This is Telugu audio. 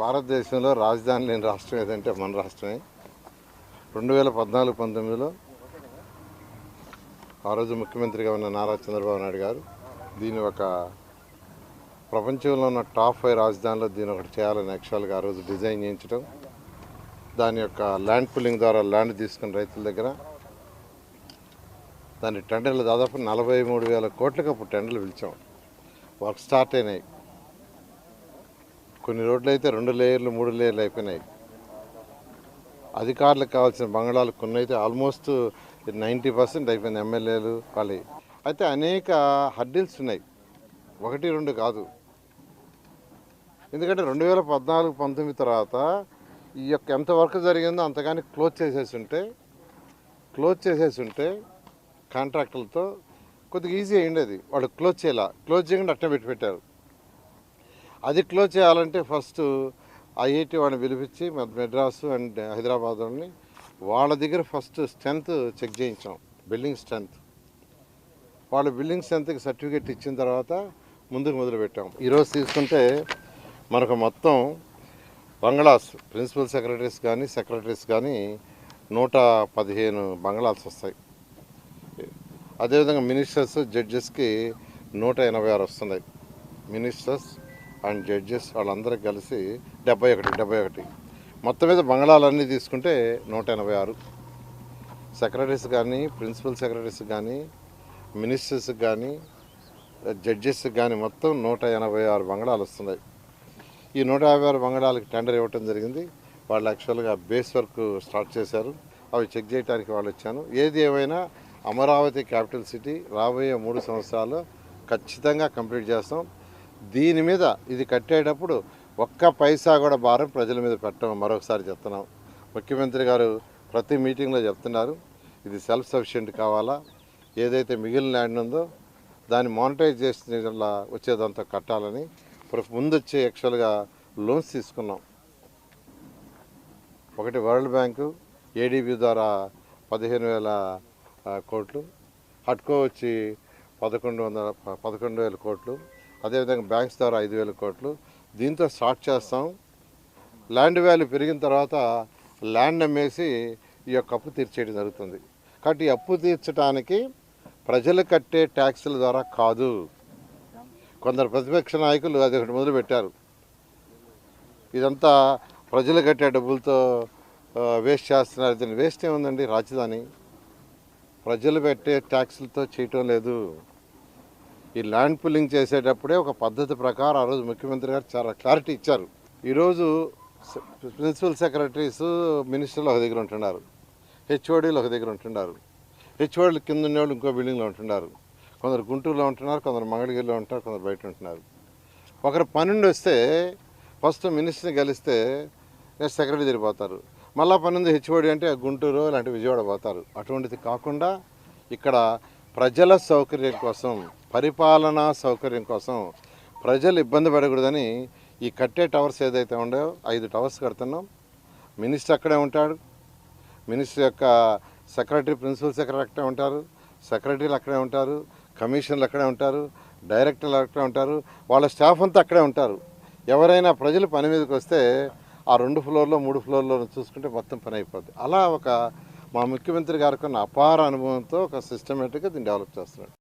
భారతదేశంలో రాజధాని లేని రాష్ట్రం ఏదంటే మన రాష్ట్రమే. రెండు వేల పద్నాలుగు పంతొమ్మిదిలో ఆ రోజు ముఖ్యమంత్రిగా ఉన్న నారా చంద్రబాబు నాయుడు గారు దీని ఒక ప్రపంచంలో ఉన్న టాప్ ఫైవ్ రాజధానిలో దీని ఒకటి చేయాలని యాక్చువల్గా ఆ రోజు డిజైన్ చేయించడం దాని యొక్క ల్యాండ్ పుల్లింగ్ ద్వారా ల్యాండ్ తీసుకున్న రైతుల దగ్గర దాని టెండర్లు దాదాపు నలభై మూడు వేల కోట్లకు అప్పుడు టెండర్లు పిలిచాం. వర్క్ స్టార్ట్ అయినాయి. కొన్ని రోడ్లు అయితే రెండు లేయర్లు మూడు లేయర్లు అయిపోయినాయి. అధికారులకు కావాల్సిన బంగాళాలు కొన్ని అయితే ఆల్మోస్ట్ నైంటీ పర్సెంట్ అయిపోయింది ఎమ్మెల్యేలు వాళ్ళవి అయితే అనేక హడ్డిల్స్ ఉన్నాయి. ఒకటి రెండు కాదు. ఎందుకంటే రెండు వేల పద్నాలుగు పంతొమ్మిది తర్వాత ఈ యొక్క ఎంత వర్క్ జరిగిందో అంతగాని క్లోజ్ చేసేసి ఉంటే క్లోజ్ చేసేసి ఉంటే కాంట్రాక్టులతో కొద్దిగా ఈజీ అయ్యిండేది వాళ్ళు క్లోజ్ చేయాల? క్లోజ్ చేయకుండా అట్టే పెట్టి పెట్టారు. అది క్లోజ్ చేయాలంటే ఫస్ట్ ఐఐటి వాళ్ళని పిలిపించి మెడ్రాసు అండ్ హైదరాబాద్ వాళ్ళని వాళ్ళ దగ్గర ఫస్ట్ స్ట్రెంత్ చెక్ చేయించాం బిల్డింగ్ స్ట్రెంత్ వాళ్ళ బిల్డింగ్ స్ట్రెంత్కి సర్టిఫికేట్ ఇచ్చిన తర్వాత ముందుకు మొదలుపెట్టాం ఈరోజు తీసుకుంటే మనకు మొత్తం బంగ్లాస్ ప్రిన్సిపల్ సెక్రటరీస్ కానీ సెక్రటరీస్ కానీ నూట పదిహేను బంగ్లాస్ వస్తాయి. అదేవిధంగా మినిస్టర్స్ జడ్జెస్కి నూట ఎనభై ఆరు వస్తున్నాయి. మినిస్టర్స్ అండ్ జడ్జెస్ వాళ్ళందరూ కలిసి డెబ్బై ఒకటి డెబ్బై ఒకటి. మొత్తం మీద బంగ్లాలన్నీ తీసుకుంటే నూట ఎనభై ఆరు. సెక్రటరీస్ కానీ ప్రిన్సిపల్ సెక్రటరీస్ కానీ మినిస్టర్స్ కానీ జడ్జెస్ కానీ మొత్తం నూట ఎనభై ఆరు బంగళాలు వస్తున్నాయి. ఈ నూట యాభై ఆరు బంగళాలకు టెండర్ ఇవ్వటం జరిగింది. వాళ్ళు యాక్చువల్గా బేస్ వర్క్ స్టార్ట్ చేశారు. అవి చెక్ చేయడానికి వాళ్ళు వచ్చాను. ఏది ఏమైనా అమరావతి క్యాపిటల్ సిటీ రాబోయే మూడు సంవత్సరాలు ఖచ్చితంగా కంప్లీట్ చేస్తాం. దీని మీద ఇది కట్టేటప్పుడు ఒక్క పైసా కూడా భారం ప్రజల మీద పెట్టడం మరొకసారి చెప్తున్నాం. ముఖ్యమంత్రి గారు ప్రతి మీటింగ్లో చెప్తున్నారు. ఇది సెల్ఫ్ సఫిషియెంట్ కావాలా? ఏదైతే మిగిలిన ల్యాండ్ ఉందో దాన్ని మానిటైజ్ చేసిన వచ్చేదంతా కట్టాలని ఇప్పుడు ముందు వచ్చే యాక్చువల్గా లోన్స్ తీసుకున్నాం. ఒకటి వరల్డ్ బ్యాంకు ఏడీబీ ద్వారా పదిహేను వేల కోట్లు. హట్కో వచ్చి పదకొండు వందల పదకొండు వేల కోట్లు. అదేవిధంగా బ్యాంక్స్ ద్వారా ఐదు వేల కోట్లు. దీంతో స్టార్ట్ చేస్తాం. ల్యాండ్ వాల్యూ పెరిగిన తర్వాత ల్యాండ్ అమ్మేసి ఈ యొక్క అప్పు తీర్చేయడం జరుగుతుంది. కాబట్టి ఈ అప్పు తీర్చడానికి ప్రజలు కట్టే ట్యాక్సుల ద్వారా కాదు. కొందరు ప్రతిపక్ష నాయకులు అది ఒకటి మొదలుపెట్టారు. ఇదంతా ప్రజలు కట్టే డబ్బులతో వేస్ట్ చేస్తున్నారు. దీన్ని వేస్ట్ ఏముందండి? రాజధాని. ప్రజలు పెట్టే ట్యాక్సులతో చేయటం లేదు. ఈ ల్యాండ్ పుల్లింగ్ చేసేటప్పుడే ఒక పద్ధతి ప్రకారం ఆ రోజు ముఖ్యమంత్రి గారు చాలా క్లారిటీ ఇచ్చారు. ఈరోజు ప్రిన్సిపల్ సెక్రటరీస్ మినిస్టర్లు ఒక దగ్గర ఉంటున్నారు. హెచ్ఓడీలు ఒక దగ్గర ఉంటున్నారు. హెచ్ఓడీలు కింద ఉన్నవాళ్ళు ఇంకో బిల్డింగ్లో ఉంటున్నారు. కొందరు గుంటూరులో ఉంటున్నారు కొందరు మంగళగిరిలో ఉంటారు కొందరు బయట ఉంటున్నారు. ఒకరు పన్నెండు వస్తే ఫస్ట్ మినిస్టర్ని కలిస్తే సెక్రటరీ తిరిగిపోతారు మళ్ళీ పన్నెండు హెచ్ఓడి అంటే గుంటూరు లాంటి విజయవాడ పోతారు. అటువంటిది కాకుండా ఇక్కడ ప్రజల సౌకర్యం కోసం పరిపాలనా సౌకర్యం కోసం ప్రజలు ఇబ్బంది పడకూడదని ఈ కట్టే టవర్స్ ఏదైతే ఉండో ఐదు టవర్స్ కడుతున్నాం. మినిస్టర్ అక్కడే ఉంటాడు. మినిస్టర్ యొక్క సెక్రటరీ ప్రిన్సిపల్ సెక్రటరీ అక్కడే ఉంటారు. సెక్రటరీలు అక్కడే ఉంటారు. కమిషనర్లు అక్కడే ఉంటారు. డైరెక్టర్లు అక్కడే ఉంటారు. వాళ్ళ స్టాఫ్ అంతా అక్కడే ఉంటారు. ఎవరైనా ప్రజలు పని మీదకి వస్తే ఆ రెండు ఫ్లోర్లో మూడు ఫ్లోర్లో చూసుకుంటే మొత్తం పని అయిపోద్ది. అలా ఒక మా ముఖ్యమంత్రి గారికి ఉన్న అపార అనుభవంతో ఒక సిస్టమేటిక్గా దీన్ని డెవలప్ చేస్తున్నాడు.